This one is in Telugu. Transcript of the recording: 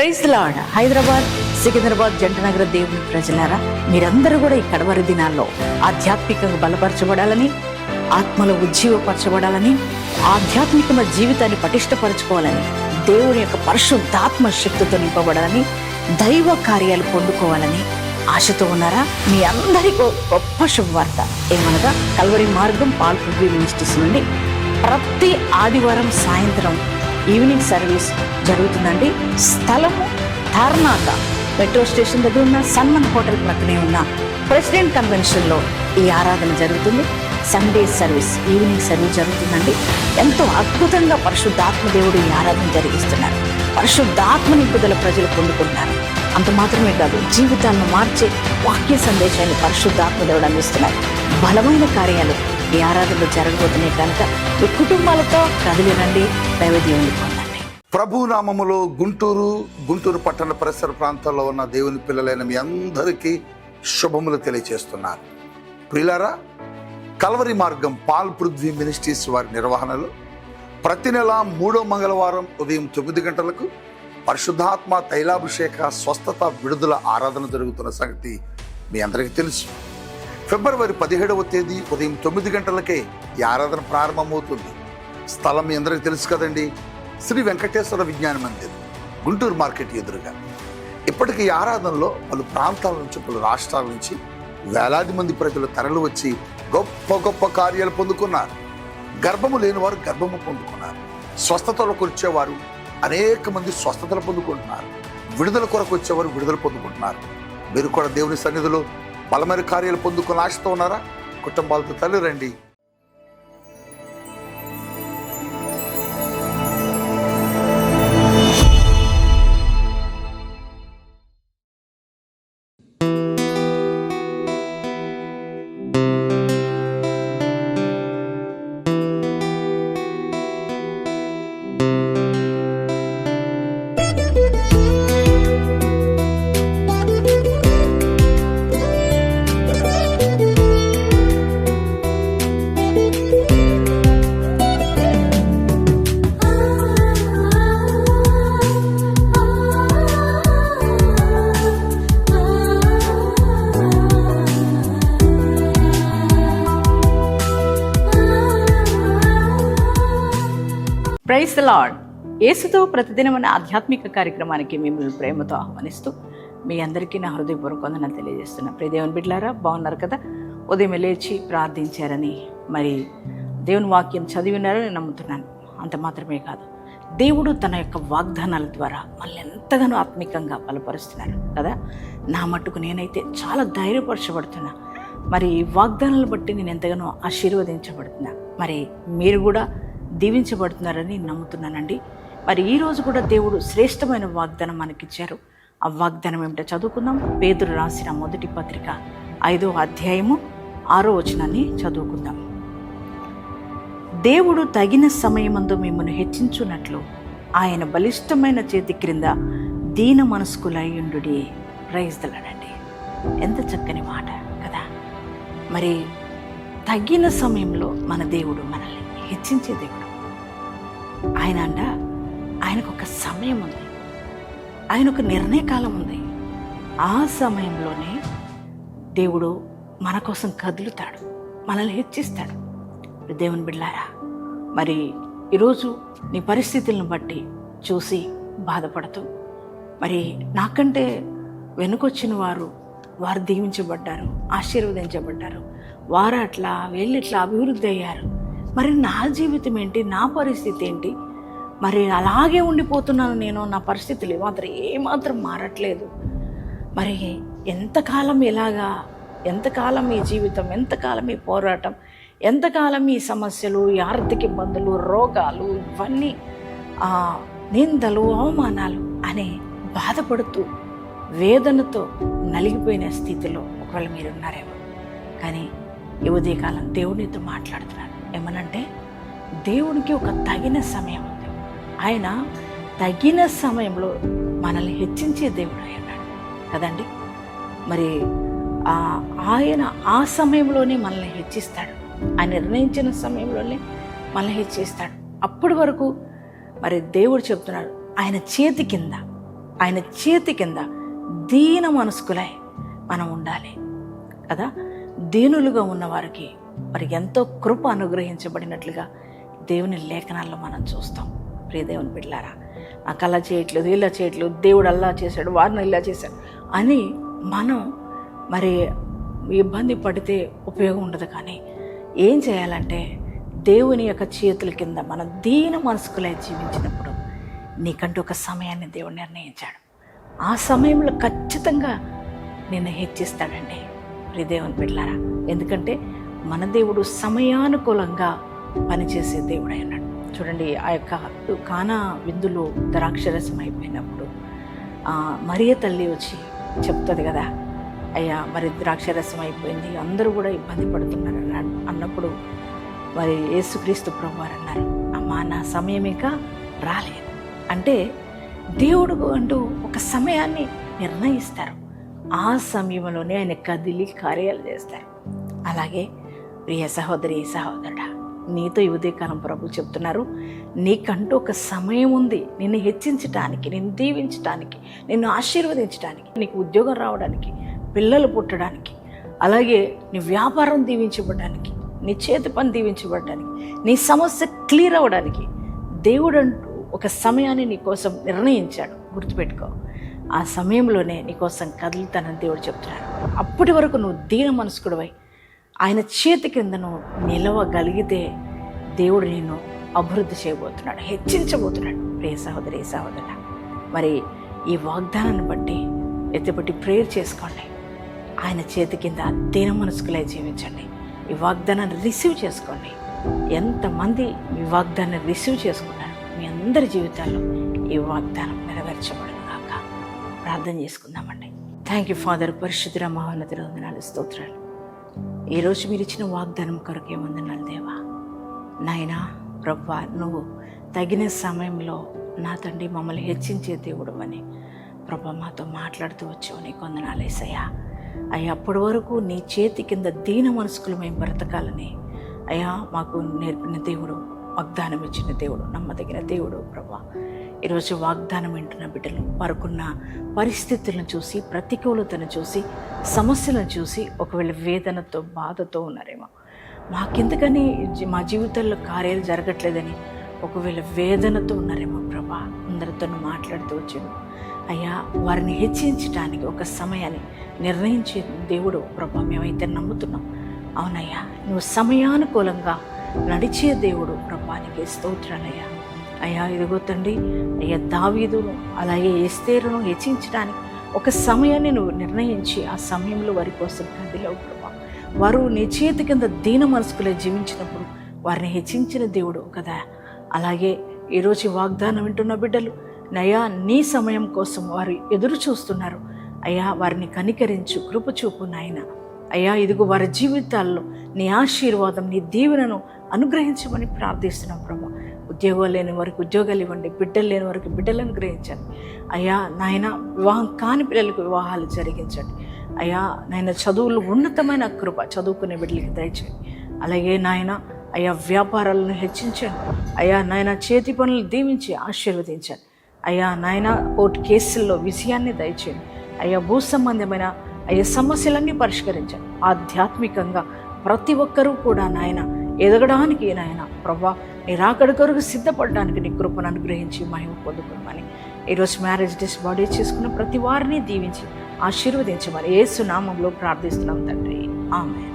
ప్రైజ్ లాడ్ హైదరాబాద్ సికింద్రాబాద్ జంటనగర దేవుని ప్రజలారా మీరందరూ కూడా ఈ కడవరి దినాల్లో ఆధ్యాత్మికంగా బలపరచబడాలని ఆత్మలో ఉజ్జీవపరచబడాలని ఆధ్యాత్మికమైన జీవితాన్ని పటిష్టపరచుకోవాలని దేవుని యొక్క పరిశుద్ధాత్మ శక్తితో నింపబడాలని దైవ కార్యాలు పొందుకోవాలని ఆశతో ఉన్నారా? మీ అందరికీ ఒక గొప్ప శుభవార్త. ఏమనగా కల్వరి మార్గం పాల్ పృథ్వీ మినిస్ట్రీస్ నుండి ప్రతి ఆదివారం సాయంత్రం ఈవినింగ్ సర్వీస్ జరుగుతుందండి. స్థలము తార్నాక మెట్రో స్టేషన్ దగ్గర ఉన్న సన్మన్ హోటల్ ప్రక్కనే ఉన్న ప్రెసిడెంట్ కన్వెన్షన్లో ఈ ఆరాధన జరుగుతుంది. సండే సర్వీస్ ఈవినింగ్ సర్వీస్ జరుగుతుందండి. ఎంతో అద్భుతంగా పరిశుద్ధాత్మ దేవుడు ఈ ఆరాధన జరిగిస్తున్నారు. పరిశుద్ధాత్మ నింపుదల ప్రజలు పొందుకుంటున్నారు. అంత మాత్రమే కాదు జీవితాలను మార్చే వాక్య సందేశాన్ని పరిశుద్ధాత్మ దేవుడు అందిస్తున్నారు. బలమైన కార్యాలు ఈ ఆరాధనలు జరగబోతున్నాయి కనుక మీ కుటుంబాలతో కదిలినండి దైవదేవుని పొందండి. ప్రభు నామములో గుంటూరు గుంటూరు పట్టణ పరిసర ప్రాంతాల్లో ఉన్న దేవుని పిల్లలైన మీ అందరికీ శుభములు తెలియజేస్తున్నారు ప్రిలారా కల్వరి మార్గం పాల్ పృథ్వీ మినిస్ట్రీస్ వారి నిర్వహణలో ప్రతి నెల మూడో మంగళవారం ఉదయం తొమ్మిది గంటలకు పరిశుద్ధాత్మ తైలాభిషేక స్వస్థత విడుదల ఆరాధన జరుగుతున్న సంగతి మీ అందరికీ తెలుసు. ఫిబ్రవరి పదిహేడవ తేదీ ఉదయం తొమ్మిది గంటలకే ఈ ఆరాధన ప్రారంభమవుతుంది. స్థలం మీ అందరికీ తెలుసు కదండి. శ్రీ వెంకటేశ్వర విజ్ఞాన మందిర్ గుంటూరు మార్కెట్ ఎదురుగా. ఇప్పటికీ ఈ ఆరాధనలో పలు ప్రాంతాల నుంచి పలు రాష్ట్రాల నుంచి వేలాది మంది ప్రజలు తరలి వచ్చి గొప్ప గొప్ప కార్యాలు పొందుకున్నారు. గర్భము లేని వారు గర్భము పొందుకున్నారు. స్వస్థతలకు వచ్చేవారు అనేక మంది స్వస్థతలు పొందుకుంటున్నారు. విడుదల కొరకు వచ్చేవారు విడుదల పొందుకుంటున్నారు. మీరు కూడా దేవుని సన్నిధిలో బలమైన కార్యాలు పొందుకుని ఆశతో ఉన్నారా? కుటుంబాలతో తల్లి రండి. ప్రైజ్ లార్డ్ యేసుతో ప్రతిదినమైన ఆధ్యాత్మిక కార్యక్రమానికి మిమ్మల్ని ప్రేమతో ఆహ్వానిస్తూ మీ అందరికీ నా హృదయపూర్వకంగా తెలియజేస్తున్నా. ప్రియదేవన్ దేవుని బాగున్నారు కదా? ఉదయం లేచి ప్రార్థించారని మరి దేవుని వాక్యం చదివినారని నమ్ముతున్నాను. అంత మాత్రమే కాదు. దేవుడు తన యొక్క వాగ్దానాల ద్వారా మళ్ళీ ఎంతగానో ఆత్మికంగా బలపరుస్తున్నారు కదా? నా మట్టుకు నేనైతే చాలా ధైర్యపరచబడుతున్నా. మరి ఈ వాగ్దానాలు బట్టి నేను ఎంతగానో ఆశీర్వదించబడుతున్నా. మరి మీరు కూడా దీవించబడుతున్నారని నమ్ముతున్నానండి. మరి ఈరోజు కూడా దేవుడు శ్రేష్టమైన వాగ్దానం మనకిచ్చారు. ఆ వాగ్దానం ఏమిటో చదువుకుందాం. పేదరు రాసిన మొదటి పత్రిక ఐదో అధ్యాయము ఆరో వచనాన్ని చదువుకుందాం. దేవుడు తగిన సమయమందు మిమ్మల్ని హెచ్చించున్నట్లు ఆయన బలిష్టమైన చేతి క్రింద దీన మనస్కులయ్యుండు ప్రైజ్ ఎంత చక్కని మాట కదా? మరి తగిన సమయంలో మన దేవుడు మనల్ని హెచ్చించే దేవుడు. ఆయన అంట ఆయనకు ఒక సమయం ఉంది ఆయన ఒక నిర్ణయకాలం ఉంది ఆ సమయంలోనే దేవుడు మన కోసం కదులుతాడు మనల్ని హెచ్చిస్తాడు. దేవుని బిడ్డారా మరి ఈరోజు నీ పరిస్థితులను బట్టి చూసి బాధపడుతూ మరి నాకంటే వెనుకొచ్చిన వారు వారు దీవించబడ్డారు ఆశీర్వదించబడ్డారు వారు అట్లా వీళ్ళు ఇట్లా అభివృద్ధి అయ్యారు. మరి నా జీవితం ఏంటి నా పరిస్థితి ఏంటి? మరి అలాగే ఉండిపోతున్నాను నేను నా పరిస్థితులు ఏమాత్రం ఏమాత్రం మారట్లేదు. మరి ఎంతకాలం ఇలాగా ఎంతకాలం ఈ జీవితం ఎంతకాలం ఈ పోరాటం ఎంతకాలం ఈ సమస్యలు ఈ ఆర్థిక ఇబ్బందులు రోగాలు ఇవన్నీ ఆ, నిందలు అవమానాలు అనే బాధపడుతూ వేదనతో నలిగిపోయిన స్థితిలో ఒకవేళ మీరు ఉన్నారేమో కానీ ఈ ఉదయకాలం దేవునితో మాట్లాడుతున్నాను. ఏమనంటే దేవునికి ఒక తగిన సమయం ఉంది. ఆయన తగిన సమయంలో మనల్ని హెచ్చించే దేవుడు అన్నాడు కదండి? మరి ఆయన ఆ సమయంలోనే మనల్ని హెచ్చిస్తాడు. ఆయన నిర్ణయించిన సమయంలోనే మళ్ళీ చేస్తాడు. అప్పటి వరకు మరి దేవుడు చెప్తున్నాడు ఆయన చేతి కింద ఆయన చేతి కింద దీన మనస్కులై మనం ఉండాలి. కదా? దీనులుగా ఉన్నవారికి మరి ఎంతో కృప అనుగ్రహించబడినట్లుగా దేవుని లేఖనాల్లో మనం చూస్తాం. ప్రియ దేవుని బిడ్డారా నాకు అలా చేయట్లేదు ఇలా చేయట్లేదు దేవుడు అలా చేశాడు వారిని ఇలా చేశాడు అని మనం మరి ఇబ్బంది పడితే ఉపయోగం ఉండదు కానీ ఏం చేయాలంటే దేవుని యొక్క చేతుల కింద మనం దీన మనసుకులై జీవించినప్పుడు నీకంటూ ఒక సమయాన్ని దేవుడు నిర్ణయించాడు. ఆ సమయంలో ఖచ్చితంగా నిన్ను హెచ్చిస్తాడండి. ప్రియదేవుని బిడ్డలారా ఎందుకంటే మన దేవుడు సమయానుకూలంగా పనిచేసే దేవుడు అన్నాడు చూడండి ఆ యొక్క కానా విందులో ద్రాక్షరసం అయిపోయినప్పుడు మరియ తల్లి వచ్చి చెప్తుంది కదా అయ్యా మరి ద్రాక్షరసం అయిపోయింది. అందరూ కూడా ఇబ్బంది పడుతున్నారు అన్నాడు అన్నప్పుడు మరి యేసుక్రీస్తు ప్రభు వారు అన్నారు అమ్మా నా సమయం ఇంకా రాలేదు. అంటే దేవుడు అంటూ ఒక సమయాన్ని నిర్ణయిస్తారు. ఆ సమయంలోనే ఆయన కదిలి కార్యాలు చేస్తారు. అలాగే ప్రియ సహోదరి సహోదరుడా నీతో ఉదయకాలం ప్రభు చెప్తున్నారు నీకంటూ ఒక సమయం ఉంది. నిన్ను హెచ్చించటానికి నిన్ను దీవించటానికి నిన్ను ఆశీర్వదించడానికి నీకు ఉద్యోగం రావడానికి పిల్లలు పుట్టడానికి అలాగే నీ వ్యాపారం దీవించబడడానికి నీ చేతి పని దీవించబడడానికి నీ సమస్య క్లియర్ అవ్వడానికి దేవుడు అంటూ ఒక సమయాన్ని నీ కోసం నిర్ణయించాడు. గుర్తుపెట్టుకో ఆ సమయంలోనే నీ కోసం కదులుతానని దేవుడు చెప్తున్నాడు. అప్పటి వరకు నువ్వు దీన మనసుకుడివై ఆయన చేతి కింద నువ్వు నిలవగలిగితే దేవుడు నేను అభివృద్ధి చేయబోతున్నాడు హెచ్చించబోతున్నాడు. ప్రియ సహోదరి సహోదర మరి ఈ వాగ్దానాన్ని బట్టి ఎత్తిపట్టి ప్రేయర్ చేసుకోండి. ఆయన చేతి కింద దీన మనసుకులే జీవించండి. ఈ వాగ్దానాన్ని రిసీవ్ చేసుకోండి. ఎంతమంది ఈ వాగ్దానాన్ని రిసీవ్ చేసుకున్నారు? మీ అందరి జీవితాల్లో ఈ వాగ్దానం నెరవేర్చబడను కాక ప్రార్థన చేసుకుందామండి. థ్యాంక్ యూ ఫాదర్ పరిశుద్ధ మహోన్నతి వందనాలు స్తోత్రాలు. ఈరోజు మీరు ఇచ్చిన వాగ్దానం కొరకే వందనాలు దేవా. నాయనా ప్రభా నువ్వు తగిన సమయంలో నా తండ్రి మమ్మల్ని హెచ్చించే దేవుడు అని ప్రభా మాతో మాట్లాడుతూ వచ్చావు నీకు కొందనాలు వేసయ్యా అయ్యా అప్పటి వరకు నీ చేతి కింద దీన మనసుకులు మేము బ్రతకాలని. అయ్యా మాకు నేర్పిన దేవుడు వాగ్దానం ఇచ్చిన దేవుడు నమ్మదగిన దేవుడు ప్రభా. ఈరోజు వాగ్దానం వింటున్న బిడ్డలు వారుకున్న పరిస్థితులను చూసి ప్రతికూలతను చూసి సమస్యలను చూసి ఒకవేళ వేదనతో బాధతో ఉన్నారేమో. మాకెందుకని మా జీవితంలో కార్యాలు జరగట్లేదని ఒకవేళ వేదనతో ఉన్నారేమో ప్రభా అందరితో మాట్లాడుతూ వచ్చాను. అయ్యా వారిని హెచ్చించడానికి ఒక సమయాన్ని నిర్ణయించే దేవుడు ప్రభా మేమైతే నమ్ముతున్నాం. అవునయ్యా నువ్వు సమయానుకూలంగా నడిచే దేవుడు ప్రభానికి స్తోత్రాలయ్యా అయ్యా. ఇదిగో తండ్రి అయ్యా దావీదును అలాగే ఎస్తేరును హెచ్చించడానికి ఒక సమయాన్ని నువ్వు నిర్ణయించి ఆ సమయంలో వారి కోసం కదిలేవు ప్రభా. వారు నీ చేతి కింద దీన మనసుకులే జీవించినప్పుడు వారిని హెచ్చించిన దేవుడు కదా. అలాగే ఈరోజు వాగ్దానం వింటున్న బిడ్డలు నయా నీ సమయం కోసం వారు ఎదురు చూస్తున్నారు. అయ్యా వారిని కనికరించు కృపచూపు నాయన. అయ్యా ఇదిగో వారి జీవితాల్లో నీ ఆశీర్వాదం నీ దీవెనను అనుగ్రహించమని ప్రార్థిస్తున్నాం ప్రభా. ఉద్యోగాలు లేని వారికి ఉద్యోగాలు ఇవ్వండి బిడ్డలు లేని వారికి బిడ్డలు అనుగ్రహించండి. అయ్యా నాయన వివాహం కాని పిల్లలకు వివాహాలు జరిగించండి. అయ్యా నాయన చదువులు ఉన్నతమైన కృప చదువుకునే బిడ్డలకి దయచేయండి. అలాగే నాయన అయ్యా వ్యాపారాలను హెచ్చించండి. అయ్యా నాయన చేతి పనులు దీవించి ఆశీర్వదించండి. అయ్యా నాయన కోర్టు కేసుల్లో విజయాన్ని దయచేయండి. అయ్యా భూ సంబంధమైన అయ్యా సమస్యలన్నీ పరిష్కరించండి. ఆధ్యాత్మికంగా ప్రతి ఒక్కరూ కూడా నాయన ఎదగడానికి నాయన ప్రభా నీ రాకడ కొరకు సిద్ధపడడానికి నీ కృపను అనుగ్రహించి మహిమ పొందుకోమని. ఈరోజు మ్యారేజ్ డేస్ బాడీ చేసుకున్న ప్రతి వారిని దీవించి ఆశీర్వదించమని ఏసు నామంలో ప్రార్థిస్తున్నాం తండ్రి. ఆమె